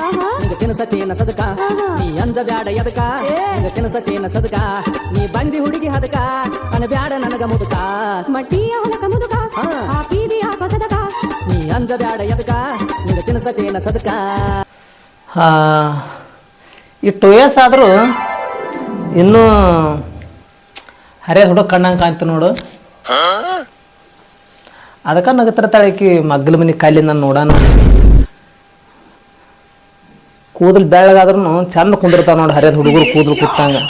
ನಿಂಗ ತಿನಸತೇನ ಸದಕ. ನೀ ಅಂದ ಬ್ಯಾಡ ಎದಕ? ಏ. ನಿಂಗ ತಿನಸತೇನ ಸದಕ? ನೀ ಬಂದಿ ಹುಡುಗಿ ಹದಕ? ಅನ ಬ್ಯಾಡ ನನಗ ಮುದುಕ? ಮಟ್ಟಿಯ ಹೊಲಕ ಮುದುಕ? ಹಾ. ಹಾಕ ಕಸದಕ ನೀ ಅಂಜ ಬ್ಯಾಡ ಎದಕ? ನಿಂಗ ತಿನಸತೇನ ಸದಕ? ಇಷ್ಟು ವಯಸ್ಸಾದರೂ ಇನ್ನೂ ಹರೇ ಹುಡುಗ ಕಣ್ಣಂಗೆ ಕಾಣ್ತು ನೋಡು. ಅದಕ್ಕೆ ನಗತ್ರ ಈಕಿ ಮಗ್ಗಲ ಮನೆ ಕಾಲಿ ನಾನು ನೋಡೋಣ ಕೂದಲು ಬೆಳ್ಳಗಾದ್ರೂ ಚಂದ ಕುಂದಿರ್ತಾವೆ ನೋಡಿ ಹರಿಯದ ಹುಡುಗರು ಕೂದಲು ಕುತ್ತಂಗೆ.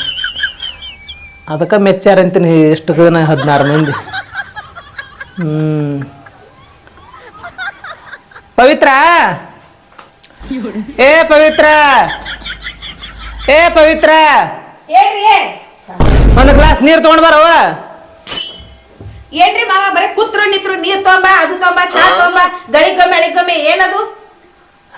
ಅದಕ್ಕೆ ಮೆಚ್ಚಾರ ಅಂತೀನಿ ಎಷ್ಟು ದಿನ ಹದಿನಾರು ಮಂದಿ. ಹ್ಞೂ ಪವಿತ್ರ! ಏ ಪವಿತ್ರ! ಏ ಪವಿತ್ರ! ಏನ್ರಿ ಒಂದು ಗ್ಲಾಸ್ ನೀರು ತಗೊಂಡ್ ಬರವ ಏನ್ರಿ ಮಾವ ಬರೀ ಕೂತ್ರು ನಿತ್ರು ನೀರ್ ತೊಂಬ ಅದು ತೊಂಬ ಚಾ ತೊಂಬ ಗಳಿಗೊಮ್ಮೆ ಅಳಿಗೊಮ್ಮೆ ಏನದು?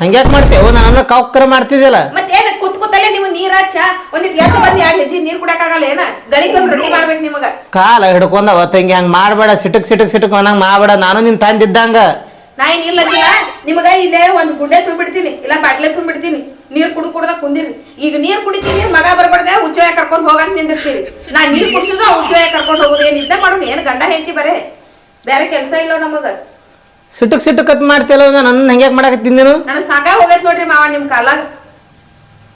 ಹಂಗ್ಯಾಕ್ ಮಾಡ್ತೇವ ನನ್ನ ಕಾವಕ್ಕರ ಮಾಡ್ತಿದ್ದಿಲ್ಲ ಮತ್ತೆ ಏನ್ ಕೂತ್ ಕೂತಲ್ಲೇ ನೀವು ನೀರ್ ಹಚ್ಚ? ಒಂದಿಟ್ ಎತ್ತ ಬಂದ್ ಎರಡ್ ಹೆಜ್ಜೆ ನೀರ್ ಕುಡಕ್ಕಾಗಲ್ಲ ಏನ? ಗಳಿಗೆ ರೊಟ್ಟಿ ಮಾಡ್ಬೇಕು ನಿಮಗ. ಕಾಲ ಹಿಡ್ಕೊಂಡವ ತಂಗಿ ಹಂಗ ಮಾಡ್ಬೇಡ ಸಿಟಕ್ ಸಿಟಕ್ ಸಿಟಕ್ ಅನ್ನಂಗ್ ಮಾಡ್ಬೇಡ. ನಾನು ನಿನ್ ತಂದಿದ್ದಂಗ ನಾ ಏನ್ ಇಲ್ಲ ಅಂದಿಲ್ಲ. ನಿಮಗ ಇಲ್ಲೇ ಒಂದ್ ಗುಡ್ಡೆ ತುಂಬಿಡ್ತೀನಿ. ಇಲ್ಲ ಬಾಟ್ಲೆ ತುಂಬಿಡ್ತೀನಿ. ನೀರ್ ಕುಡು ಕುಡ್ದ ಕುಂದಿರಿ ಈಗ ನೀರ್ ಕುಡಿತೀನಿ ಮಗ ಬರ್ಬಾರ್ದೆ ಉಚ್ಚೋಯ ಕರ್ಕೊಂಡ್ ಹೋಗಂತ ನಿಂದಿರ್ತೀರಿ. ನಾ ನೀರ್ ಕುಡ್ಸಿದ್ರೆ ಉಚ್ಚೋಯ ಕರ್ಕೊಂಡ್ ಹೋಗುದು. ಏನ್ ಇದ್ದ ಮಾಡೋಣ ಏನ್ ಗಂಡ ಹೆಂಡತಿ ಬರೇ. ಬೇರೆ ಕೆಲ್ಸ ಇಲ್ಲ ನಮಗ. ಸಿಟಕ್ ಸಿಟಕ್ ಅತ್ ಮಾಡ್ತಿಲ್ಲ ನನ್ನ ಹಂಗ್ಯಾಕ್ ಮಾಡಾಕತ್ತೀನಿ ನೀನು ನಾನು ಸಾಕ ಹೋಗೈತ್ ನೋಡ್ರಿ ಮಾವ ನಿಮ್ ಕಾಲಾಗ.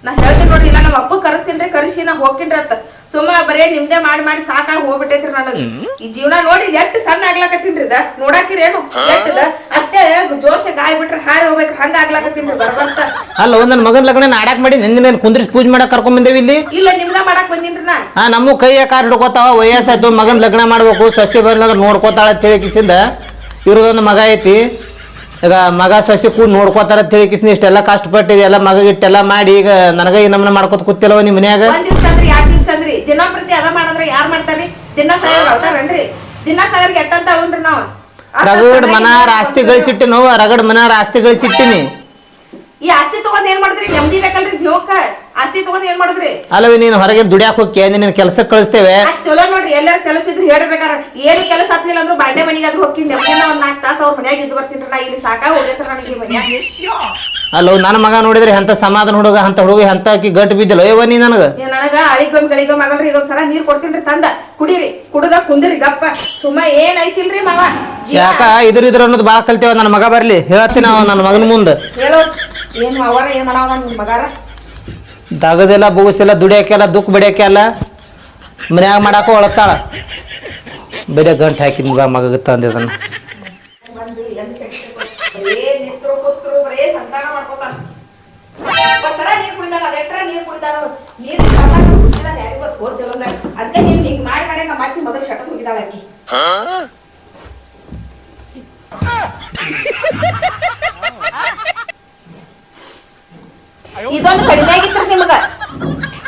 ನಾ ಹೇಳ್ತೀನಿ ನೋಡ್ರಿ ಇಲ್ಲ ನಮ್ಮ ಅಪ್ಪ ಕರೆಸ್ತೀನ್ರಿ ಕರೆಸಿ ನಾ ಹೋಗ್ತೀನ್ರಿ ಅಂತ ಸುಮ್ಮ ಬರೇ ನಿಮ್ದೇ ಮಾಡಿ ಮಾಡಿ ಸಾಕಾಗಿ ಹೋಗ್ಬಿಟ್ಟೈತ್ರಿ ನನಗೆ. ಈ ಜೀವನ ನೋಡಿ ಎಷ್ಟ್ ಸಣ್ಣ ಆಗ್ಲಾಕತ್ತೀನ್ರಿ ಇದ. ನೋಡಾಕಿರೇನು? ಎಟ್ಟದ ಅತ್ತೆ ಜೋಶ ಗಾಯ ಬಿಟ್ರೆ ಹಾರಿ ಹೋಗ್ಬೇಕ್ರಿ ಹಂಗ ಆಗ್ಲಾಕತ್ತೀನ್ರಿ ಬರ್ಬಂತ ಅಲ್ಲ ನನ್ನ ಮಗನ ಲಗ್ನ ನಾಡಕ್ ಮಾಡಿ ನಿನ್ನ ಕುಂದ್ರಿಸಿ ಪೂಜೆ ಮಾಡಕ್ ಕರ್ಕೊಂಡ್ ಬಂದೇವಿ ಇಲ್ಲಿ? ಇಲ್ಲ ನಿಮ್ದ ಮಾಡಕ್ ಬಂದಿನ್ರಿ ನಾ ಆ ನಮ್ಮ ಕೈಯ ಕಾರ್ ಹಿಡ್ಕೋತಾವ ವಯಸ್ಸಾಯ್ತು ಮಗನ್ ಲಗ್ನ ಮಾಡ್ಬೇಕು ಸೊಸೆ ಬರ್ಲಾದ್ರೆ ನೋಡ್ಕೋತಾಳ ತಿಳಿಕಿಸಿಂದ. ಇರೋದೊಂದು ಮಗ ಐತಿ. ಈಗ ಮಗ ಸಸಿ ಕೂಡ ನೋಡ್ಕೋತಾರ ತಿಳಿಕಿಸ್ನಿ ಇಷ್ಟೆಲ್ಲ ಕಷ್ಟಪಟ್ಟಿದೆ ಎಲ್ಲ ಮಗ ಇಟ್ಟೆಲ್ಲ ಮಾಡಿ ಈಗ ನನಗ ಈ ನಮ್ಮನ್ನ ಮಾಡ್ಕೋತ ಕೂತಿಲ್ಲವ ನಿಮ್ಮ ಮನ್ಯಾಗ? ಒಂದ್ ದಿವ್ಸ ಅಂದ್ರಿ ಎರಡ್ ದಿವ್ಸ ಅಂದ್ರಿ ದಿನ ಅದ ಮಾಡಂದ್ರ ಯಾರ್ ಮಾಡ್ತಾರ್ರಿ? ದಿನ ಸಾವಿರ ಅಳ್ತಾರನ್ರಿ ದಿನ ಸಾವಿರ ಎಟ್ಟಂತ ಅಳನ್ರಿ ನಾವ್. ಅಷ್ಟ್ ರಗಡ್ ಮನ ಮನಾರ ಆಸ್ತಿ ಗಳಿಸಿಟ್ಟಿ ನೋವು ರಗಡ್ ಮನ ಆಸ್ತಿ ಗಳಿಸಿಟ್ಟಿನಿ. ಈ ಆಸ್ತಿ ತಗೊಂಡ್ ಏನ್ ಮಾಡಿದ್ರಿ ನೆಮ್ಮದಿ ಬೇಕಲ್ರಿ ಜೀವಕ್ಕ. ಆಸ್ತಿ ತಗೊಂಡ್ ಏನ್ ಮಾಡಿದ್ರಿ? ಅಲ್ಲವೇ ನೀನು ಹೊರಗೆ ದುಡಿಯಾಕ ಹೋಗಿ ನಿನ್ನ ಕೆಲಸಕ್ಕೆ ಕಳಿಸ್ತೇವೆ? ಅದ್ ಚಲೋ ನೋಡ್ರಿ ಎಲ್ಲಾರ ಕೆಲಸ ಇದ್ರೆ ಹೇಳ್ಬೇಕಾರ ಏನು ಕೆಲಸ ಹತ್ತಿಲ್ಲ ಅಂದ್ರು ಬಾಂಡೆ ಮನಿಗಾದ್ರೂ ಹೋಗಿ ನೆಮ್ಮದಿನ ಒಂದ್ ನಾಲ್ಕು ತಾಸು ಅವ್ರ ಮನ್ಯಾಗ ಇದ್ದು ಬರ್ತೀನಿ ನಾ ಇಲ್ಲಿ ಸಾಕಾಗ ಹೋಗೈತ್ರ ನನಗೆ ಈ ಮನ್ಯಾಗ. ಅಲ್ಲೋ ನನ್ನ ಮಗ ನೋಡಿದ್ರೆ ಅಂತ ಸಮಾಧಾನ ಹುಡುಗ ಅಂತ ಹುಡುಗ ಅಂತ ಆಕಿ ಗಟ್ಟಿ ಬಿದ್ದಿಲ್ಲ? ಏವ ನೀ ನನಗ. ಏನ್ ನನಗ ಅಳಿಗೊಮ್ ಗಳಿಗೊಮ್ ಆಗಲ್ರಿ ಇದೊಂದ್ಸಲ ನೀರ್ ಕೊಡ್ತೀನಿ ತಂದ. ಕುಡೀರಿ ಕುಡದ ಕುಂದಿರಿ ಗಪ್ಪ. ಸುಮ್ಮ ಏನ್ ಐತಿಲ್ರಿ ಮಾವ? ಜೀವ. ಯಾಕ ಇದ್ರ ಇದ್ರ ಅನ್ನೋದು ಭಾಳ ಕಲ್ತೇವ ನನ್ನ ಮಗ ಬರ್ಲಿ. ಹೇಳ್ತೀನಿ ಅವ ನನ್ನ ಮಗನ ಮುಂದೆ. ಹೇಳೋ ಏನ್ ಅವರ ಏನ್ ನಿನ್ ಮಗಾರ? ದಗದೆಲ್ಲ ಬುಗಿಸಿಲ್ಲ ದುಡಿಯಾಕೆಲ್ಲ ದುಃಖ ಬಡಿಯಾಕೆಲ್ಲ ಮನ್ಯಾಗ ಮಾಡಾಕ ಒಳತ್ತಾಳ ಬರೀ ಗಂಟು ಹಾಕಿದ್ ಮಗ ಮಗ ತಂದಿದನ್ನ ಇದೊಂದು ಕಡಿಮೆ ಆಗಿತ್ತು ನಿಮಗ.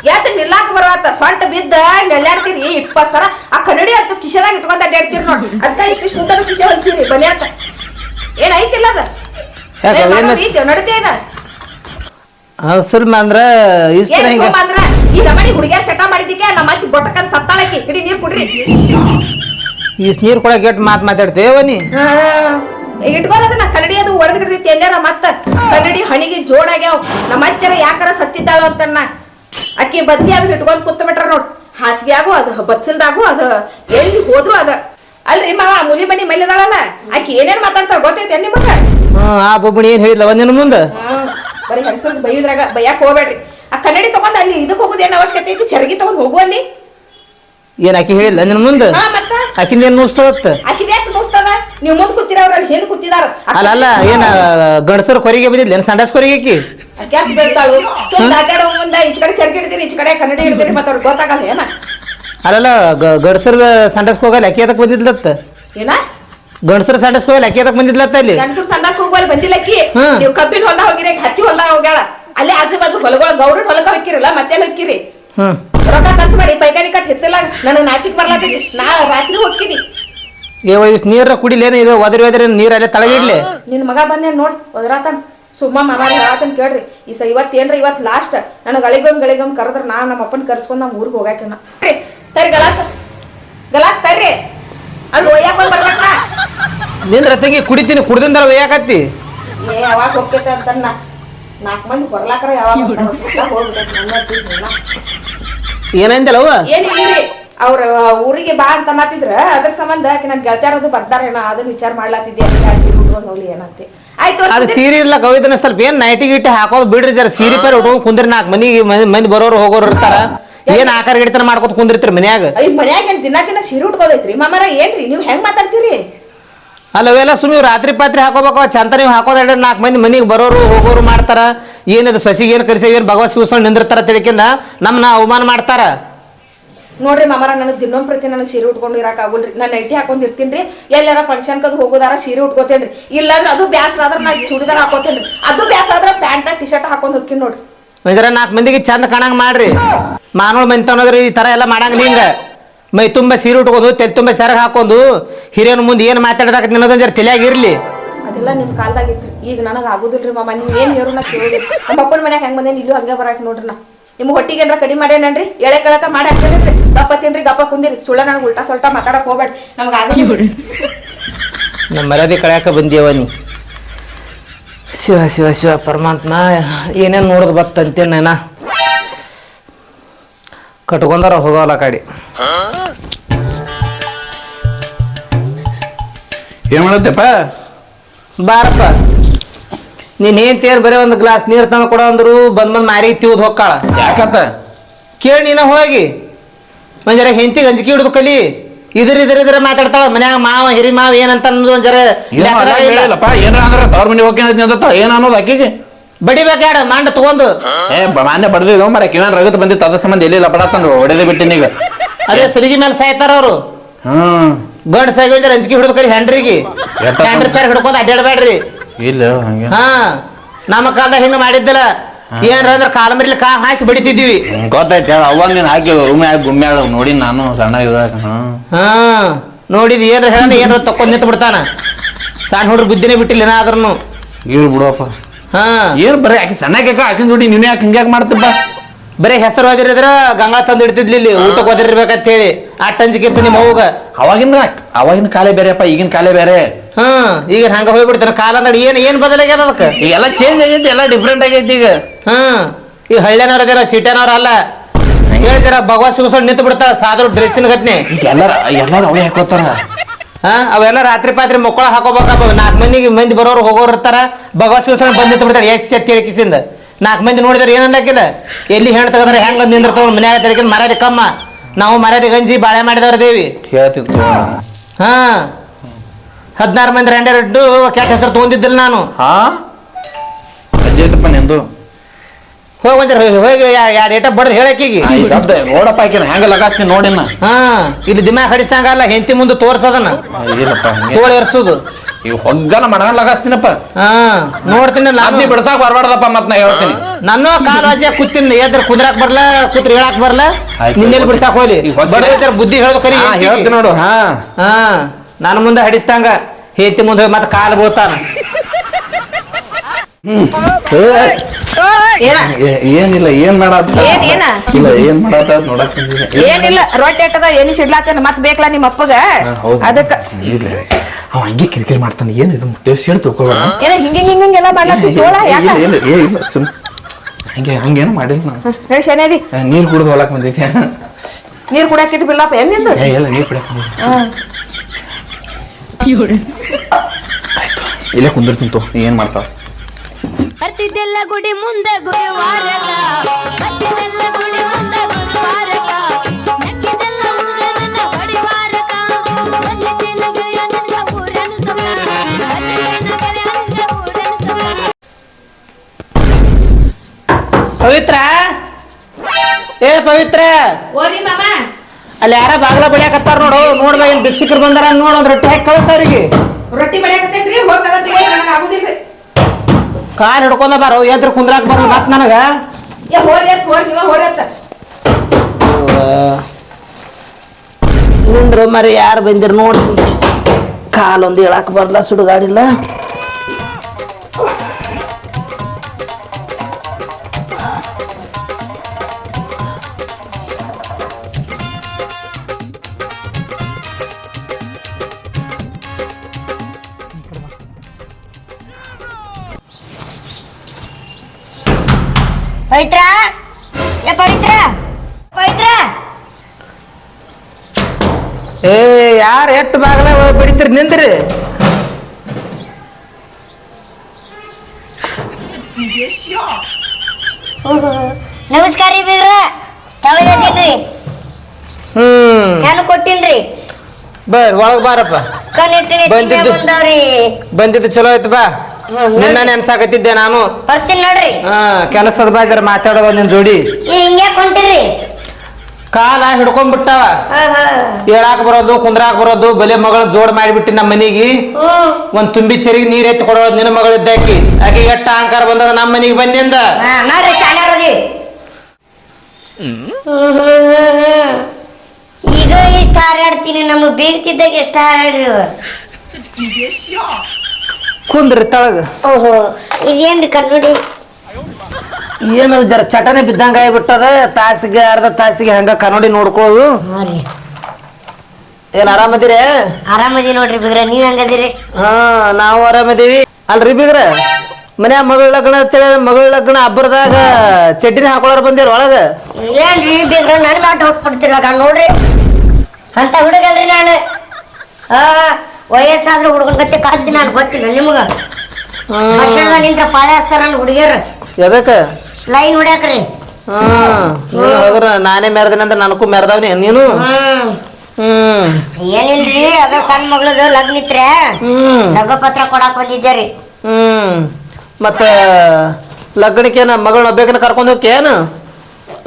ಯಾತ ನಿಲ್ಲಾಕ ಬರತ್ತ ಸೊಂಟ ಬಿದ್ದ ನೆಳ್ಯಾಡ್ತೀರಿ ಇಪ್ಪತ್ ಸರ ಆ ಕನ್ನಡಿ ಅಂತ ಕಿಶೆದಾಗ ಇಟ್ಕೊಂಡ್ ಅಡ್ಡಾಡ್ತೀರಿ ನೋಡಿ. ಅದಕ್ಕ ಇಷ್ಟಿಷ್ಟು ಉದ್ದನು ಕಿಶೆ ಹೊಲ್ಸಿರಿ ಬನ್ಯಾಕ ಏನ್ ಐತಿಲ್ಲ ಅದ? ನಡೀತೇನ ಸುಲ್ಮ ಅಂದ್ರ ಇಸ್ತ್ರ ಹಿಂಗ? ಅಂದ್ರ? ಈ ನಮನಿ ಹುಡುಗಿಯರ್ ಚಟ ಮಾಡಿದ್ದಕ್ಕೆ ನಮ್ಮ ಅಜ್ಜಿ ಗೊಟ್ಟಕಂತ ಸತ್ತಾಳಕಿ ಇಡೀ ನೀರ್ ಕುಡ್ರಿ. ಇಸ್ ನೀರ್ ಕೊಡಕ್ ಎಟ್ ಮಾತ್ ಮಾತಾಡ್ತೇವನಿ ಇಟ್ಕೊಳ್ಳೋದನ್ನ ಕನ್ನಡಿ ಒಡೆದಿರ್ತೈತಿ ಎಲ್ಲಾರ ಮತ್ತ? ಕನ್ನಡಿ ಹಣಿಗೆ ಜೋಡಾಗ್ಯಾವ. ನಮ್ಮ ಅತ್ತೆಲ್ಲ ಯಾಕಾರ ಸತ್ತಿದ್ದಾಳ ಅಂತಣ್ಣ ಅಕ್ಕಿ ಬದ್ಲಿ ಅದನ್ನ ಇಟ್ಕೊಂಡ್ ಕೂತ್ ಬಿಟ್ರ ನೋಡ್. ಆಗು ಅದ ಬಚ್ಚಲ್ದಾಗು ಅದ ಎಲ್ಲಿ ಹೋದ್ರು ಅದ. ಅಲ್ರಿ ಮಾವ ಮುಲಿ ಮನಿ ಮೈಲದಾಳಲ್ಲ? ಆಕಿ ಏನೇನ್ ಮಾತಾಡ್ತಾರ ಗೊತ್ತೈತೆ ನಿಮಗ? ಮಗ ಆ ಬೊಬ್ಬಣಿ ಏನ್ ಹೇಳಿಲ್ಲ ಒಂದಿನ ಮುಂದ. ಬರೀ ಹೆಂಗಸರ್ ಬೈಯುದ್ರಾಗ ಬೈಯಾಕ್ ಹೋಗ್ಬೇಡ್ರಿ. ಆ ಕನ್ನಡಿ ತಗೊಂಡ್ ಅಲ್ಲಿ ಇದಕ್ ಹೋಗುದ ಏನ್ ಅವಶ್ಯಕತೆ ಐತಿ? ಚರಗಿ ತಗೊಂಡ್ ಹೋಗು ಅಲ್ಲಿ. ಏನ್ ಆಕಿ ಹೇಳಿಲ್ಲ ನಿನ್ನ ಮುಂದ? ಆಕಿಂದ ಏನ್ ನುಸ್ತದತ್ತ ಆಕಿದ ನೀವ್ ಮುಂದ್ ಕೂತಿರ ಅವ್ರ ಹಿಂದ್ ಕೂತಿದಾರ. ಅಲ್ಲ ಅಲ್ಲ ಏನ ಗಂಡಸರ ಕೊರಿಗೆ ಬಿದ್ದಿಲ್ಲ ಏನ್ ಸಂಡಾಸ್ ಕೊರಿಗೆ ಆಕಿ? ಬೀಳ್ತಾಳು ಮುಂದ ಈಚ ಕಡೆ ಚರ್ಗಿ ಈಚ ಕಡೆ ಕನ್ನಡಿ ಮತ್ತ ಅವ್ರಿಗೆ ಗೊತ್ತಾಗಲ್ಲ ಏನ? ಅಲ್ಲಲ್ಲ ಗಂಡಸರ ಸಂಡಾಸ್ಕ ಹೋಗಲ್ಲ ಅಕ್ಕಿ ಅದಕ್ಕೆ ಬಂದಿದ್ಲತ್ತ? ಏನ? ಗಂಡಸರ ಸಂಡಾಸ್ಕ ಹೋಗಲ್ಲ ಅಕ್ಕಿ ಅದಕ್ಕೆ ಬಂದಿದ್ಲತ್ತ ಅಲ್ಲಿ? ಗಂಡಸರು ಸಂಡಾಸ್ ಹೋಗಲ್ಲ ಬಂದಿಲ್ಲ ಅಕ್ಕಿ. ನೀವು ಕಬ್ಬಿನ ಹೊಲ್ದ ಹೋಗಿರಿ ಹತ್ತಿ ಹೊಲ ಹೋಗ್ಯಾಳ. ಅಲ್ಲೇ ಆಜು ಬಾಜು ಹೊಲಗಳ ಗೌರನ್ ಹೊಲಕ ಹೊಕ್ಕಿರಲ್ಲ ಮತ್ತೆ ಹೊಕ್ಕಿರಿ. ಹ್ಮ್. ರೊಕ್ಕ ಖರ್ಚು ಮಾಡಿ ಪೈಕಾನಿ ಕಟ್ ಹೆತ್ತಿಲ್ಲ ನನಗ್ ನಾಚಿಕ್ ಬರ್ಲಾತೈತಿ. ನಾ ರಾತ್ರಿ ಹೋಗ್ತೀನಿ. ಏ ವಯಸ್ ನೀರ ಕುಡಿಲೇನ ಇದು? ಒದರಿ ಒದರಿ ನೀರ್ ಅಲ್ಲೇ ತಳಗಿಡ್ಲಿ? ನಿನ್ ಮಗ ಬಂದೆ ನೋಡ್ ಒದ್ರಾತನ್. ಸುಮ್ಮ ಮಾಮಾರಿ ಹೇಳತನ್ ಕೇಳ್ರಿ. ಈ ಸ ಇವತ್ತು ಏನ್ರ ಇವತ್ತು ಲಾಸ್ಟ್ ನನಗೆ ಗಳಿಗೊಮ್ ಗಳಿಗೊಮ್ ಕರೆದ್ರ ನಾ ನಮ್ಮ ಅಪ್ಪನ ಕರ್ಸ್ಕೊಂಡ್ ನಮ್ಮ ಊರಿಗೆ ಹೋಗಾಕಿನ ತರಿ ಗಲಾಸ್. ಗಲಾಸ್ ತರ್ರಿ. ಅಲ್ಲಿ ಒಯ್ಯಾಕ ಬರ್ಬೇಕ ನಿಂದ್ರ ತಂಗಿ ಕುಡಿತೀನಿ ಕುಡ್ದಿಂದರ ಒಯ್ಯಾಕತ್ತಿ. ಏ ಯಾವಾಗ ಹೋಗ್ತೈತೆ ಅಂತ ನಾಲ್ಕು ಮಂದಿ ಬರ್ಲಾಕ್ರ ಯಾವಾಗ ಹೋಗ್ಬಿಟ್ಟೈತೆ ನನ್ನ ಜೀವನ. ಏನಂದಲ್ಲವ ಏನಿಲ್ರಿ ಅವ್ರ ಊರಿಗೆ ಬಾ ಅಂತ ಮಾತಿದ್ರ ಅದ್ರ ಸಂಬಂಧ ಆಕೆ ನನ್ ಗೆಳತ್ಯಾರದು ಬರ್ತಾರೇನ ಅದನ್ನ ವಿಚಾರ ಮಾಡ್ಲಾತಿದ್ದೆ ಸೀರೆ ಉಟ್ಕೊಂಡ್ ಹೋಗ್ಲಿ ಏನಂತೆ ಆಯ್ತು ಅದು ಸೀರೆ ಇಲ್ಲ ಕವಿತನ ಸ್ವಲ್ಪ ಏನ್ ನೈಟಿ ಗಿಟ್ಟಿ ಹಾಕೋದು ಬಿಡ್ರಿ ಜರ ಸೀರೆ ಪೇರ್ ಉಟ್ಕೊಂಡ್ ಕುಂದ್ರಿ ನಾಲ್ಕು ಮನಿಗೆ ಮಂದಿ- ಬರೋರು ಹೋಗೋರು ಇರ್ತಾರ. ಏನ್ ಆಕಾರ ಗಿಡತನ ಮಾಡ್ಕೊತ ಕುಂದಿರ್ತೀರಿ ಮನ್ಯಾಗ? ಅಯ್ಯ ಮನ್ಯಾಗ ಏನ್ ದಿನ ದಿನ ಸೀರೆ ಉಟ್ಕೋದೈತ್ರಿ? ಮಾಮಾರ ಏನ್ರಿ ನೀವ್ ಹೆಂಗ್ ಮಾತಾಡ್ತೀರಿ? ಅಲ್ಲವೆಲ್ಲ ಸುಮ್ಮನೆ ರಾತ್ರಿ ಪಾತ್ರಿ ಹಾಕೋಬೇಕು ಚಂತ ನೀವು ಹಾಕೋದ್ರೆ ನಾಲ್ಕು ಮಂದಿ ಮನಿಗೆ ಬರೋರು ಹೋಗೋರು ಮಾಡ್ತಾರ. ಏನದು ಸಸಿಗೆ ಏನು ಕರಿಸಿ ಏನು ಭಗವತ್ ಶಿವಸ್ಕೊಂಡು ನಿಂದಿರ್ತಾರ ತಿಳ್ಕಿಂದ ನಮ್ಮನ್ನ ಅವಮಾನ ಮಾಡ್ತಾರ. ನೋಡ್ರಿ ಮಾಮಾರ ನನಗೆ ದಿನೊಂದು ಪ್ರತಿ ನನಗೆ ಸೀರೆ ಉಟ್ಕೊಂಡು ಇರಕ್ಕೆ ಆಗುಲ್ರಿ. ನಾನು ನೈಟಿ ಹಾಕೊಂಡು ಇರ್ತೀನಿ ರೀ ಎಲ್ಲಾರ ಫಂಕ್ಷನ್ ಕದ್ ಹೋಗೋದಾರ ಸೀರೆ ಉಟ್ಕೋತೇನ್ರಿ. ಇಲ್ಲಾಂದ್ರೆ ಅದು ಬ್ಯಾಸ್ರ ಆದ್ರೆ ನಾನು ಚೂಡಿದಾರ ಹಾಕೋತೇನ್ರಿ. ಅದು ಬ್ಯಾಸ್ರ ಆದ್ರೆ ಪ್ಯಾಂಟ್ ಟಿ ಶರ್ಟ್ ಹಾಕೊಂಡು ಹೋಗ್ತೀನಿ ನೋಡ್ರಿ. ಜರ ನಾಲ್ಕು ಮಂದಿಗೆ ಚಂದ ಕಾಣಂಗ್ ಮಾಡ್ರಿ. ಮಾನವಳು ಮಂತನೋದ್ರಿ ಈ ತರ ಎಲ್ಲ ಮಾಡಂಗಿಲ್ಲ ಹಿಂಗ. ಮೈ ತುಂಬ ಸೀರೆ ಉಟ್ಕೊಂಡು ತೆಲ್ ತುಂಬ ಸೆರಗ್ ಹಾಕೊಂಡು ಹಿರಿಯನ ಮುಂದೆ ಏನು ಮಾತಾಡೋದಾಕ ನಿನ್ನೋದೊಂದು ಜರ ತಲೆಯಾಗಿರ್ಲಿ ಅದೆಲ್ಲ ನಿಮ್ ಕಾಲದಾಗಿತ್ತು ಈಗ ನನಗ್ ಆಗುದಿಲ್ರಿ ಮಾಮ ನೀವ್ ಏನ್ ಹೇರು ನಾ ಕೇಳಿದ್ರಿ ನಮ್ಮ ಅಪ್ಪನ ಮನ್ಯಾಗ ಹೆಂಗ್ ಬಂದೇನು ಇಲ್ಲೂ ಹಂಗೆ ಬರಾಕ್ ನೋಡ್ರಿ ನಾ. ನಿಮ್ ಹೊಟ್ಟಿಗೆ ಏನಾರ ಕಡಿಮೆ ಮಾಡೇನನ್ರಿ ಎಳೆ ಕಳಕ ಮಾಡಿ ಹಾಕ್ತೇನ್ರಿ ಗಪ್ಪ ತಿನ್ರಿ ಗಪ್ಪ ಕುಂದಿರಿ. ಸುಳ್ಳ ನಾನು ಉಲ್ಟಾ ಸೊಲ್ಟಾ ಮಾತಾಡಕ್ ಹೋಗ್ಬೇಡಿ ನಮ್ಗ ಆಗಲಿ ನಮ್ಮ ಮರ್ಯಾದೆ ಕಳ್ಯಾಕ ಬಂದೇವ ನೀ. ಶಿವ ಶಿವ ಶಿವ ಪರಮಾತ್ಮ ಏನೇನು ನೋಡೋದು ಬತ್ತಂತೇನೇನ ಕಟ್ಕೊಂಡಾರ ಹೋಗೋಲ್ಲ ಕಾಡಿ. ಏನ್ ಮಾಡತ್ತಪ್ಪ? ಬಾರಪ್ಪ. ನೀನ್ ಏನ್ ತೇರ್ ಬರೀ ಒಂದು ಗ್ಲಾಸ್ ನೀರ್ ತಂದು ಕೊಡ ಅಂದ್ರು ಬಂದ್ ಬಂದ್ ಮಾರಿ ತಿವ್ದು ಹೊಕ್ಕಾಳ. ಯಾಕತ್ತ ಕೇಳಿ ನೀನ ಹೋಗಿ. ಒಂದ್ ಜರ ಗಂಜಿಕಿ ಹಿಡಿದು ಕಲಿ. ಇದ್ರ ಇದ್ರ ಇದ್ರ ಮಾತಾಡ್ತಾಳ ಮನ್ಯಾಗ ಮಾವ ಹಿರಿ ಮಾವ ಏನಂತ ಅನ್ನೋದು ಒಂದ್ ಜರ ಏನೋ. ಹೇಳಿಲ್ಲಪ್ಪ ಅಂದ್ರೆ ತವ್ರ ಮನೆ ಅಂತ ಏನ್ ಅನ್ನೋದು ಆಕಿಗೆ ಬಡಿಬೇಕಾಡ ಮಾಂಡ ತಗೊಂಡು. ಏ ಮಾನ್ಯ ಬಡ್ದಿದ್ವು ಮರ ಕಿವನ್ ರಗತ್ ಬಂದಿತ್ತು ಅದ್ರ ಸಂಬಂಧ ಎಲ್ಲಿಲ್ಲ ಬಡತಂದು ಹೊಡೆದೇ ಬಿಟ್ಟಿನಿ ಈಗ. ಅದೇ ಸಲಿಗೆ ಮೇಲೆ ಸಾಯ್ತಾರ ಅವ್ರು. ಹ್ಮ್. ಗಂಡ ಸಾಯ್ಕೊಂಡ್ರೆ ಅಂಜಿಕೆ ಹಿಡಿದು ಕರಿ ಹೆಂಡ್ರಿಗೆ. ಹೆಂಡ್ರಿ ಸರ್ ಹಿಡ್ಕೊಂಡು ಅಡ್ಡಾಡ್ಬೇಡ್ರಿ ಇಲ್ಲ ಹಂಗೆ. ಹಾ ನಮ್ಮ ಕಾಲ ಹಿಂಗ ಮಾಡಿದ್ದಲ್ಲ. ಏನ್ರ ಅಂದ್ರ ಕಾಲ ಮರಿಲಿ ಕಾ ಹಾಸಿ ಬಡಿತಿದ್ವಿ. ಗೊತ್ತೈತೆ ಅವಾಗ ನೀನ್ ಹಾಕಿ ರೂಮ್ ಆಗಿ ಗುಮ್ಮೆ ನೋಡಿ ನಾನು ಸಣ್ಣ ಇದಾಗ ಹ್ಮ್ ಹಾ ನೋಡಿದ್ ಏನ್ರ ಹೇಳ ಏನ್ರ ತಕ್ಕೊಂಡ್ ನಿಂತ ಬಿಡ್ತಾನ. ಸಣ್ಣ ಹುಡ್ರ ಬುದ್ಧಿನೇ ಬಿಟ್ಟಿಲ್ಲ ಏನಾದ್ರೂ ಇವ್ರು ಬಿಡುವಪ್ಪ ಹಾ. ಏನ್ ಬರೀ ಆಕಿ ಸಣ್ಣ ಕೇಕ ಆಕಿನ ನೋಡಿ ನೀನ್ ಯಾಕೆ ಹಿಂಗ್ಯಾಕ್ ಮಾಡ್ತಿಪ್ಪ ಬರೀ ಹೆಸರು ಓದಿರಿದ್ರ ಗಂಗಾ ತಂದು ಇಡ್ತಿದ್ಲಿ ಊಟಕ್ಕೆ ಓದಿರ್ಬೇಕಂತ ಹೇಳಿ ಅಟ್ಟ ಅಂಜಿಕಿತ್ತು ನಿಮ್ಮ ಅವ್ಗ ಅವಾಗಿನ ಅವಾಗಿನ ಕಾಲೇ ಬೇರೆಪ್ಪ ಈಗಿನ ಕಾಲೇ ಬೇರೆ. ಹಾ ಈಗ ಹಂಗ ಹೋಗ್ಬಿಡ್ತಾರ ಕಾಲ ಅಂದ್ರೆ ಏನ್ ಏನ್ ಬದಲಾಗ್ಯದ ಅದಕ್ಕ? ಈಗ ಎಲ್ಲ ಚೇಂಜ್ ಆಗೈತಿ ಎಲ್ಲ ಡಿಫ್ರೆಂಟ್ ಆಗೈತಿ ಈಗ. ಹಾ ಈ ಹಳ್ಳಿನವ್ರ ಅದಾರ ಸಿಟಿನವ್ರ ಅಲ್ಲ. ಹೇಳ್ತಾರ ಭಗವತ್ ಸಿಗಿಸ್ಕೊಂಡು ನಿಂತು ಬಿಡ್ತಾರ ಸಾದ್ರು ಡ್ರೆಸ್ಸಿನ ಗತ್ನೆ ಈಗ ಎಲ್ಲಾರ ಎಲ್ಲಾರು ಅವೇ ಹಾಕೋತಾರ. ಹಾ ಅವೆಲ್ಲ ರಾತ್ರಿ ಪಾತ್ರಿ ಮಕ್ಕಳ ಹಾಕೋಬೇಕಪ್ಪ ನಾಲ್ಕ್ ಮಂದಿಗೆ ಮಂದಿ ಬರೋರು ಹೋಗೋರು ಇರ್ತಾರ. ಭಗವತ್ ಶಿವಸ್ವಾಮಿ ಬಂದ್ ನಿಂತು ಬಿಡ್ತಾರ ಎಸ್ ಎತ್ತಿ ಕಿಸಿಂದ ನಾಲ್ಕು ಮಂದಿ ನೋಡಿದ್ರೆ ಏನ್ ಅನ್ನಕ್ಕಿಲ್ಲ. ಎಲ್ಲಿ ಹೆಣ್ಣು ಹೆಂಗ್ ನಿಂದಿರ್ತಾವ್ ಮನ್ಯಾಗ ತೆರಕಿಂದ ಮರ್ಯಾದೆ ಕಮ್ಮ. ನಾವು ಮರ್ಯಾದೆ ಗಂಜಿ ಬಾಳೆ ಮಾಡಿದವ್ರ ದೇವಿ. ಹೇಳ್ತಿತ್ತು ಹಾ. ಹದಿನಾರು ಮಂದಿ ರೆಂಡರಿಟ್ಟು ಕೆಟ್ಟ ಹೆಸರು ತಗೊಂಡಿದ್ದಿಲ್ಲ ನಾನು. ಹಾ? ಅಜ್ಜಿ ಐತಪ್ಪ ನಿಂದು? ಹೋಗಿ ಬಂದ್ರೆ ಹೋಗಿ ಯಾರು ಏಟ ಬಡ್ದು ಹೇಳಕ್ಕೀಗಿ ನೋಡಪ್ಪ ಆಕಿನ ಹೆಂಗ ಲಗಾಸ್ತೀನಿ ನೋಡಿನ? ಹಾ ಇಲ್ಲಿ ದಿಮಾಗ್ ಹಡಿಸ್ದಂಗಲ್ಲ ಹೆಂಡತಿ ಮುಂದೆ ತೋರ್ಸದನ್ನ ತೋಳ ಎರ್ಸುದು. ಈಗ ಹೊಗ್ಗನ ಮಡಗನ್ ಲಗಾಸ್ತೀನಪ್ಪ. ಹಾ ನೋಡ್ತೀನಿ ಲಾಭಿ ಅದ್ನಿ ಬಿಡ್ಸಾಕ್ ಬರ್ಬಾರ್ದಪ್ಪ ಮತ್ ನಾ ಹೇಳ್ತೀನಿ. ನಾನು ಕಾಲು ಅಜ್ಜ ಕೂತಿನ ಎದ್ರ ಕುದ್ರಾಕ್ ಬರ್ಲ ಕೂತ್ರ ಹೇಳಕ್ ಬರ್ಲ. ನಿನ್ನೆಲ್ಲಿ ಬಿಡ್ಸಾಕ್ ಹೋಗ್ಲಿ. ಈಗ ಬುದ್ಧಿ ಹೇಳೋದು ಕರಿ ಹೇಳ್ತೀನಿ ನೋಡು ಹಾ. ಹಾ ನಾನು ಮುಂದೆ ಹಡಿಸ್ದಂಗ. ಹೇತಿ ಮುಂದೆ ಹೋಗಿ ಮತ್ತೆ ಕಾಲು ಬೀಳ್ತಾನ. ಏನ? ಏ- ಏನಿಲ್ಲ ಏನ್ ಏನ್ ಏನ? ಇಲ್ಲ ಏನ್ ಮಾಡತ್ತ ನೋಡಕ್. ಏನ್ ಏನಿಲ್ಲ ರೊಟ್ಟಿ ಇಟ್ಟದ ಎಲ್ಲಿ ಸಿಡ್ಲಾತೇನ ಮತ್ ಬೇಕಲ್ಲ ನಿಮ್ಮ ಅಪ್ಪಗ ಅದಕ್ಕ ಅವ ಹಂಗೆ ಕಿರಿಕಿರಿ ಮಾಡ್ತಾನೆ. ಏನು ಇದು ಟೇಸ್ಟ್ ಹೇಳಿ ತಿಳ್ಕೊಬೇಡ. ಏನ ಹಿಂಗೆ ಹಿಂಗೆಲ್ಲ ಮಾಡ್ಲಾತಿ ತೋಳ ಯಾಕ? ಇಲ್ಲ ಇಲ್ಲ ಏ ಇಲ್ಲ ಸುಮ್ ಹಂಗೆ ಹಂಗೇನು ಮಾಡಿಲ್ಲ ನಾನು. ಹೇಳಿ ಶನೇದಿ ಏ, ನೀರ್ ಕುಡಿದು ಹೊಲಕ್ ಬಂದೈತೆ ನೀರ್ ಕುಡಿಯಕ್ಕೆ ಇಟ್ಟು ಬಿಲ್ಲಪ್ಪ ಏನ್ ನಿಂದು? ಏ ಇಲ್ಲ ನೀರ್ ಕುಡಿಯಕ್ ಬಂದಿದ್ದೆ. ಆಯ್ತು. ಇಲ್ಲೇ ಕುಂದಿರ್ತೀನಿ ತೋ ಏನ್ ಮಾಡ್ತಾವ? ಬರ್ತಿದ್ದೆಲ್ಲ ಗುಡಿ ಮುಂದೆ ಗುರುವಾರ ಬರ್ತಿದ್ದೆಲ್ಲ ಪವಿತ್ರ? ಏ ಪವಿತ್ರ? ಓರಿ ಮಾಮ. ಅಲ್ಲಿ ಯಾರ ಬಾಗ್ಲ ಬಡಿಯಾಕತ್ತಾರ ನೋಡು ನೋಡ್ಬಾ ಏನ್ ಭಿಕ್ಷಕರು ಬಂದಾರ ನೋಡು ಒಂದ್ ರೊಟ್ಟಿ ಹಾಕಿ ಕಳಿಸ ಅವ್ರಿಗೆ. ರೊಟ್ಟಿ ಬಡಿಯಾಕತ್ತೇನ್ರಿ? ಹೋಗದ ನನಗೆ ಆಗುದಿಲ್ರಿ. ಕಾಲ್ ಹಿಡ್ಕೊಂಡ ಬಾರೋ ಎದ್ರ ಕುಂದ್ರಾಕ್ ಬರ್ ಮತ್ ನನಗ? ಏ ಹೋರಿ ಅತ್ ಹೋರಿ ನೀವ ಹೋರಿ ನಿಂದ್ರು ಮರಿ ಯಾರು ಬಂದಿರ್ ನೋಡಿ. ಕಾಲೊಂದು ಹೇಳಕ್ ಬರಲ್ಲ ಸುಡುಗಾಡಿಲ್ಲ. ಏ ಯಾರು ಎಷ್ಟು ಬಾಗಲ ಬಿಡಿತೀರಿ ನಿಂದ್ರಿ. ನಮಸ್ಕಾರ ರೀ ಬೀಗ್ರ. ಹ್ಮ್. ನಾನು ಕೊಟ್ಟಿನ್ರಿ ಬರ್ ಒಳಗ್ ಬಾರಪ್ಪ. ಬಂದಿದ್ದು. ಬಂದಿದ್ದು ಚಲೋ ಆಯ್ತು ಬಾ. ನಿನ್ನ ನೆನ್ಸಾಕತ್ತಿದ್ದೆ ನಾನು. ಬರ್ತೀನಿ ನೋಡ್ರಿ. ಹಾ ಕೆಲಸದ ಬಾ ಇದ್ರ ಮಾತಾಡೋದು ನಿನ್ ಜೋಡಿ. ಹಿಂಗ್ಯಾಕ್ ಹಿಂಗೆ ಕೊಂಟಿರಿ ಕಾಲ ಹಿಡ್ಕೊಂಡ್ಬಿಟ್ಟಾವ. ಹಾ ಹಾ ಹೇಳಾಕ ಬರೋದು ಕುಂದ್ರಾಕ ಬರೋದು ಬಲೆ ಮಗಳ ಜೋಡ್ ಮಾಡಿಬಿಟ್ಟು ನಮ್ಮ ಮನೆಗೆ. ಒಂದ್ ತುಂಬಿ ಚರಿ ನೀರ್ ಎತ್ತಿ ಕೊಡೋದು ನಿನ್ನ ಮಗಳಿದ್ದಾಕಿ ಆಕೆ ಎಟ್ಟ ಅಹಂಕಾರ ಬಂದದ ನಮ್ಮ ಮನೆಗೆ ಬಂದಿಂದ ಈಗ ಎಷ್ಟು ಹಾರಾಡ್ತೀನಿ ನಮ್ಮ ಬೀಗ್ತಿದ್ದಾಗ ಎಷ್ಟು ಹಾರಾಡ್ರಿ ಕುಂದ್ರಿ ತಳಗ. ಓಹೋ ಇದೇನ್ರಿ ಕನ್ನಡಿ ಏನದು ಜರ ಚಟನೆ ಬಿದ್ದಂಗ ಆಗ್ಬಿಟ್ಟದ? ತಾಸಿಗೆ ಅರ್ಧ ತಾಸಿಗೆ ಹಂಗ ಕನ್ನಡಿ ನೋಡ್ಕೊಳ್ಳೋದು? ಏನ್ ಆರಾಮದಿರೇ? ಆರಾಮದಿ ನೋಡ್ರಿ ಬಿಗ್ರ ನೀವ್ ಹೆಂಗದಿರಿ? ಹಾ ನಾವು ಆರಾಮದೀವಿ. ಅಲ್ರಿ ಬಿಗ್ರ ಮನ್ಯಾಗ ಮಗಳ ಲಗ್ನ ಅಂತೇಳಿ ಮಗಳ ಲಗ್ನ ಹಬ್ಬರದಾಗ ಚಡ್ಡಿನ ಹಾಕೊಳ್ಳೋರ್ ಬಂದಿರ ಒಳಗ? ಏನ್ರಿ ಬಿಗ್ರ ನನ್ ಮ್ಯಾಟ್ ಹೊಟ್ಬಿಡ್ತಿರ ನೋಡ್ರಿ. ಅಂತ ಹುಡುಗಲ್ರಿ ನಾನು. ಆ ವಯಸ್ಸಾದ್ರೂ ಹುಡುಗನ್ ಕತ್ತೆ ಕಾಡ್ತೀನಿ ನಾನು ಗೊತ್ತಿಲ್ಲ ನಿಮ್ಗ. ವರ್ಷದ ನಿಂತ ಪಾಳೆ ಹಚ್ತಾರ ಹುಡುಗಿಯರು. ಎದಕ್ಕ? ಲೈನ್ ಹೊಡ್ಯಾಕ್ರಿ. ನೀನು ಹೋದ್ರ ನಾನೇ ಮೆರೆದಿನ ಅಂದ್ರೆ ನನಗೂ ಮೆರೆದವ್ನಿ ನೀನು? ಹ್ಮ್. ಹ್ಮ್. ಏನಿಲ್ರಿ ಅದ ಸಣ್ಣ ಮಗಳದು ಲಗ್ನ ಇತ್ರೆ ಹ್ಮ್. ಲಗ್ನ ಪತ್ರ ಕೊಡಾಕ್ ಬಂದಿದ್ದೆ ರೀ? ಹ್ಮ್. ಮತ್ತ ಲಗ್ನಕ್ಕೇನ ಮಗಳನ್ನ ಬೇಕನ್ನ ಕರ್ಕೊಂಡು ಹೋಗಿ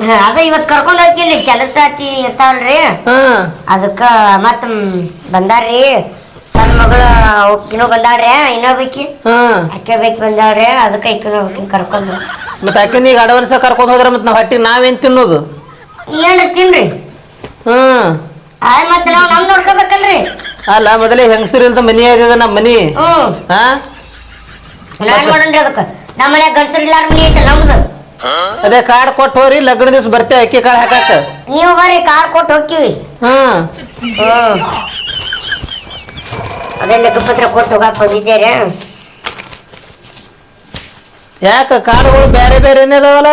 ಹ, ಅದ ಇವತ್ ಕರ್ಕೊಂಡ್ ಹೋಗ್ತೀನಿ ಕೆಲಸ ಆತಿ ಇರ್ತಾವಲ್ರಿ. ಹಾ. ಅದಕ್ಕ ಮತ್ ಬಂದಾರ್ರಿ ಸಣ್ಣ ಮಗಳ ಇನ್ನೂ ಬಂದಾಳ್ರಿ ಇನ್ನೊಬ್ಬಕಿ? ಹಾ. ಅಕ್ಕೆ ಬೇಕು ಬಂದಾವ್ರಿ ಅದಕ್ಕೆ ಇಕ್ಕನ ಹೋಗಿ ಕರ್ಕೊಂಡು. ಮತ್ತೆ ಅಕ್ಕನ ಈಗ ಅಡವನ್ಸ ಕರ್ಕೊಂಡು ಹೋದ್ರೆ ಮತ್ತೆ ನಾವು ಹೊಟ್ಟಿ ನಾವೇನ್ ತಿನ್ನೋದು? ಏನ್ರಿ ತಿನ್ರಿ? ಹ್ಮ್ ಆಯ್ ಮತ್ತೆ ನಾವು ನಮ್ ನೋಡ್ಕೋಬೇಕಲ್ರಿ? ಅಲ್ಲ ಮೊದಲೇ ಹೆಂಗಸರಿ ಇಲ್ದ ಮನಿ ಆಗಿದೆ ನಮ್ಮ ಮನಿ. ಹ್ಮ್ ಹಾ. ನಾನ್ ಅದಕ್ಕ. ನಮ್ಮ ಮನ್ಯಾಗ ಗಂಡಸರ್ ಇಲ್ಲಾರ ಮನಿ ಐತಲ್ಲ ನಮ್ದು? ಅದೇ ಕಾರ್ಡ್ ಕೊಟ್ಟು ಹೋರಿ ಲಗ್ನ ದಿವ್ಸ ಬರ್ತೇವೆ ಅಕ್ಕಿ ಕಾಳು ಹಾಕಾಕ. ನೀವು ಬರ್ರಿ ಕಾರ್ ಕೊಟ್ಟು ಹೋಗ್ತೀವಿ ಹ್ಮ್ ಹ್ಮ್ ಅದೇ ಲೆಕ್ಕಪತ್ರ ಕೊಟ್ಟು ಹೋಗಾಕ್ ಬಂದಿದ್ದೀರಿ ಯಾಕ ಕಾಳುಗಳು ಬೇರೆ ಬೇರೆನೇ ಅದಾವಲ್ಲ?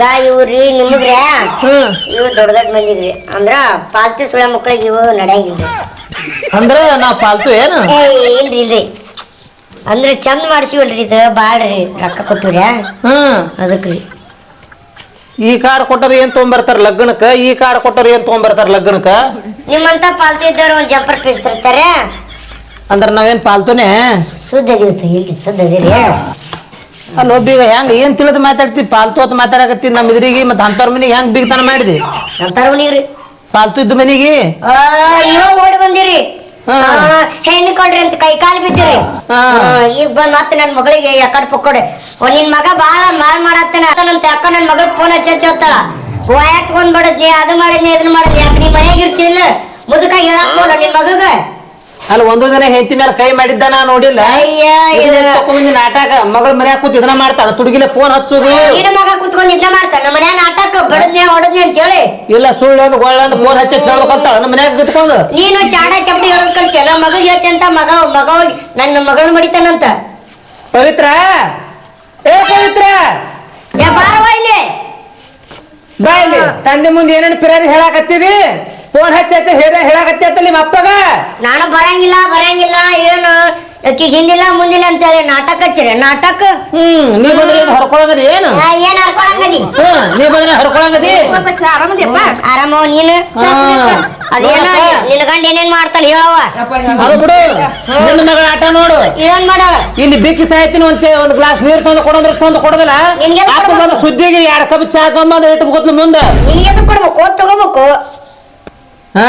ಗಾ ಇವ್ರಿ ನಿಮಗ್ರೆ? ಹ್ಮ್. ಇವು ದೊಡ್ಡ ದೊಡ್ಡ ಮಂದಿಗ್ರಿ. ಅಂದ್ರ ಪಾಲ್ತು ಸುಳ ಮಕ್ಳಿಗೆ ಇವು ನಡೆಯಂಗಿಲ್ಲ. ಅಂದ್ರ ನಾವ್ ಪಾಲ್ತು ಏನು? ಏ ಇಲ್ರಿ ಇಲ್ರಿ. ಅಂದ್ರೆ ಚಂದ ಮಾಡಿಸಿವಲ್ರಿ ಇದು ಬಾಳ್ರಿ ರೊಕ್ಕ ಕೊಟ್ಟಿವ್ರಿ ಹ್ಮ್. ಅದಕ್ರಿ. ಈ ಕಾರ್ಡ್ ಕೊಟ್ಟರು ಏನ್ ತೊಗೊಂಬರ್ತಾರ ಲಗ್ನಕ್ಕ? ಈ ಕಾರ್ಡ್ ಕೊಟ್ಟರು ಏನ್ ತೊಗೊಂಬರ್ತಾರ ಲಗ್ನಕ್ಕ? ನಿಮ್ಮಂತ ಪಾಲ್ತು ಇದ್ದವ್ರು ಒಂದ್ ಜಂಪರ್ ಪೀಸ್ ತರ್ತಾರೆ ಅಂದ್ರ ನಾವೇನ್ ಪಾಲ್ತುನೇ? ಸುದ್ದ ಇಲ್ಲಿ ಸುದ್ದ ಹೆಂಗ ಒಬ್ಬೀಗ ಹೆಂಗ್ ಏನ್ ತಿಳಿದು ಮಾತಾಡ್ತಿ? ಪಾಲ್ತು ಅಂತ ಮಾತಾಡಕತ್ತಿ ನಮ್ಮ ಇದ್ರಿಗೆ ಮತ್ತೆ ಅಂತವ್ರ ಮನಿಗೆ ಹೆಂಗ್ ಬೀಗ್ತನ ಮಾಡಿದಿ? ನಮ್ಮ ತರವಣಿಗ್ರಿ ಪಾಲ್ತು ಇದ್ದ ಮನಿಗೆ? ಆ ಇವ ಓಡಿ ಬಂದಿರಿ. ಹಾ. ಹೆಣ್ಣು ಕೊಡ್ರಿ ಅಂತ ಕೈ ಕಾಲು ಬಿದ್ದಿರಿ. ಈಗ ಬಂದ್ ಮತ್ತೆ ನನ್ ಮಗಳಿಗೆ ಯಾಕಡೆ ಪಕ್ಕೊಡೆ ಓ ನಿನ್ ಮಗ ಬಾಳ ಮಾಲ್ ಮಾಡತ್ತಾನ. ಅಂತ ಅಕ್ಕ ನನ್ನ ಮಗ ಫೋನ್ ಹಚ್ಚ ಹೋಗ್ತಾಳ ತಗೊಂಡ್ ಬಡದ್ನಿ ಅದು ಮಾಡಿದ್ನಿ ಇದನ್ನ ಮಾಡಿದ್ನಿ ಯಾಕ ನೀ ಮನ್ಯಾಗ ಇರ್ತಿಲ್ಲ? ಮುದುಕ ಹೇಳಕ್ ನಿನ್ ಮಗಗ. ಅಲ್ಲಿ ಒಂದು ದಿನ ಹೆಂಡತಿ ಮೇಲೆ ಕೈ ಮಾಡಿದ್ದ ನಾ ನೋಡಿಲ್ಲ. ಅಯ್ಯ ಇದನ್ನ ಇದು ತಕೊಂಬಂದಿ ನಾಟಕ? ಮಗಳ ಮನ್ಯಾಗ ಕೂತ್ ಇದನ್ನ ಮಾಡ್ತಾಳ. ತುಡುಗಿಲೆ ಫೋನ್ ಹಚ್ಚೋದು. ನಿನ್ನ ಮಗ ಕುತ್ಕೊಂಡ್ ಇದನ್ನ ಮಾಡ್ತಾನ ನಮ್ಮ ಮನ್ಯಾಗ ನಾಟಕ ಬಡದ್ನೆ ಅಂತ ಅಂತೇಳಿ. ಇಲ್ಲ ಸುಳ್ಳು ಒಂದು ಗೊಳ್ಳ ಅಂತ ಫೋನ್ ಹಚ್ಚಿ ಹೇಳ್ಬೇಕಂತಾಳ. ನಮ್ಮ ಮನ್ಯಾಗ ಕುತ್ಕೊಂಡು. ನೀನು ಚಾಡ ಚಪ್ಪಡಿ ಹೇಳೋದ್ ಕಲ್ತಿಯ ನಮ್ಮ ಮಗ ಹೇಳ್ತಿ ಅಂತ ಮಗ ಮಗ ಹೋಗಿ ನನ್ನ ಮಗಳ ಮಡಿತಾನಂತ. ಪವಿತ್ರ! ಏ ಪವಿತ್ರ! ಯಾ ಬಾರವ್ವ ಇಲ್ಲಿ. ಬಾ ಇಲ್ಲಿ. ತಂದೆ ಮುಂದೆ ಏನೇನು ಪಿರಾದಿ ಹೇಳಾಕತ್ತಿದಿ? ಫೋನ್ ಹಚ್ಚಿ ಹಚ್ಚಿ ಹೇಳ ಹೇಳಾಕತ್ತಿ ಅಂತ ನಿಮ್ಮ ಅಪ್ಪಗ? ನಾನು ಬರಂಗಿಲ್ಲ ಬರಂಗಿಲ್ಲ ಏನು? ಆಕಿ ಹಿಂದಿಲ್ಲ ಮುಂದಿಲ್ಲ ಅಂತ ಹೇಳಿ ನಾಟಕ ಹಚ್ಚಿರಿ ನಾಟಕ? ಹ್ಮ್ ನೀ ಬಂದ್ರೆ ಏನು ಹರ್ಕೊಳಂಗದಿ ಏನು? ಆ, ಏನ್ ಹರ್ಕೊಳಂಗದಿ? ಹ್ಮ್ ನೀ ಬಂದ್ರೆ ಹರ್ಕೊಳಂಗದಿ? ಆರಾಮದಿಯಪ್ಪ? ಆರಾಮವ ನೀನು? ಹಾ. ಅದೇನೋ ನಿನ್ನ ಗಂಡ ಏನೇನ್ ಮಾಡ್ತಾನೆ ಹೇಳವ್ವ ಅದು ಬಿಡು. ನಿನ್ನ ಮಗಳ ಆಟ ನೋಡು. ಏನ್ ಮಾಡ ಇಲ್ಲಿ ಬಿಕ್ಕಿ ಸಾಯ್ತೀನಿ ಒಂದ್ ಒಂದು ಒಂದ್ ಗ್ಲಾಸ್ ನೀರ್ ತಂದು ಕೊಡಂದ್ರೆ ತಂದು ಕೊಡೋದಿಲ್ಲ. ನಿನ್ಗೆ ಎದಕ್ ಅಪ್ಪ? ಸುದ್ದಿಗೆ ಎರಡ್ ಕಪ್ ಚಾ ತಗೊಂಬಂದ್ ಇಟ್ಟು ಮುಂದೆ. ನಿನಗೆ ಕೊಡ್ಬೇಕು? ಓದ್ ತಗೋಬೇಕು. ಹಾ.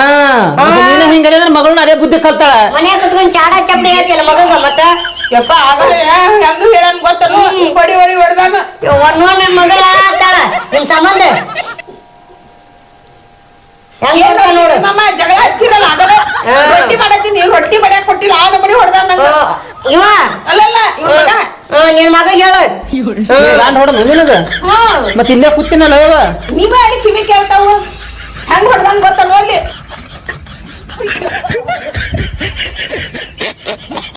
ಮತ್ತೆ ನೀನು ಹಿಂಗಲ್ಲ ಅಂದ್ರೆ ಮಗಳನ್ನ ಅದೇ ಬುದ್ಧಿ ಕಲ್ತಾಳ. ಮನ್ಯಾಗ ಕುತ್ಕೊಂಡ್ ಚಾಡ ಚಪ್ಪಡಿ ಹೇಳ್ತಿಲ್ಲ ಮಗಗ ಮತ್ತ? ಯಪ್ಪ ಆಗಲ್ಲ ಹೆಂಗ ಹೇಳನ್ ಗೊತ್ತನು? ಹೊಡಿ ಹೊಡಿ ಹೊಡೆದಾನ. ಒಂದ್ ನೋಡ್ ನನ್ ಮಗಳ ಆತಾಳ ನಿಮ್ ಸಂಬಂಧ? ನೋಡು. ನಮ್ಮ ಜಗಳ ಹಚ್ಚಿರಲ್ಲ ಆಗಲೇ ಹಾ. ರೊಟ್ಟಿ ಮಾಡತ್ತೀನಿ ರೊಟ್ಟಿ ಬಡಿಯಾಕ ಕೊಟ್ಟಿಲ್ಲ ಆ ನಮನಿ ಹೊಡೆದಾನ ನಂಗ. ಇವ? ಅಲ್ಲಲ್ಲ ನಿನ್ ಮಗ ಹೇಳು. ಹೊಡೆದ ನಿನಗ? ಹಾ ಮತ್ ಇಲ್ಲೇ ಕೂತಿನಲ್ಲ ನೀವ ನೀವೇ ಅಲ್ಲಿ ಕಿವಿ ಕೇಳ್ತಾವು. ಹೆಂಗ್ ಹೊಡ್ದಂಗ್ ಗೊತ್ತಲ್ವ ಅಲ್ಲಿ?